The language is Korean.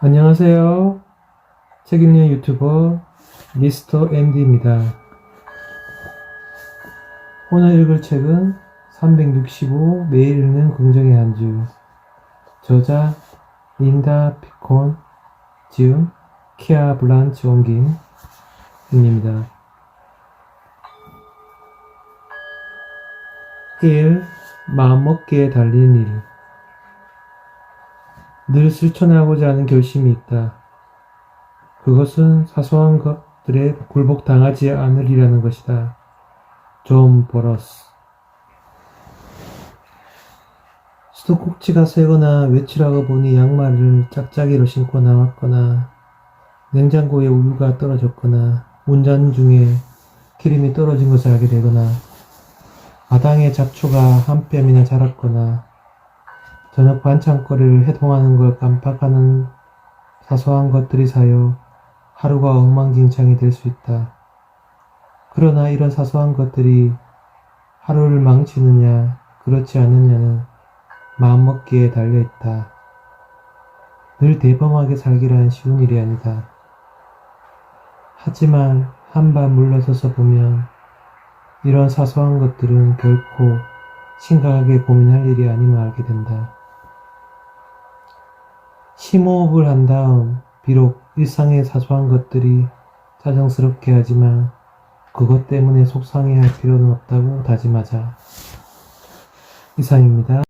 안녕하세요. 책 읽는 유튜버 미스터 앤디입니다. 오늘 읽을 책은 365 매일 읽는 긍정의 한 줄. 저자 린다 피콘, 지음 키아 블란치 옮김입니다. 1. 마음먹기에 달린 일. 늘 실천하고자 하는 결심이 있다. 그것은 사소한 것들에 굴복당하지 않으리라는 것이다. 존 버러스 수도꼭지가 새거나 외출하고 보니 양말을 짝짝이로 신고 나왔거나 냉장고에 우유가 떨어졌거나 운전 중에 기름이 떨어진 것을 알게 되거나 마당에 잡초가 한 뼘이나 자랐거나 저녁 반찬거리를 해동하는 걸 깜빡하는 사소한 것들이 사여 하루가 엉망진창이 될 수 있다. 그러나 이런 사소한 것들이 하루를 망치느냐, 그렇지 않느냐는 마음먹기에 달려있다. 늘 대범하게 살기란 쉬운 일이 아니다. 하지만 한 발 물러서서 보면 이런 사소한 것들은 결코 심각하게 고민할 일이 아님을 알게 된다. 심호흡을 한 다음 비록 일상의 사소한 것들이 짜증스럽게 하지만 그것 때문에 속상해할 필요는 없다고 다짐하자. 이상입니다.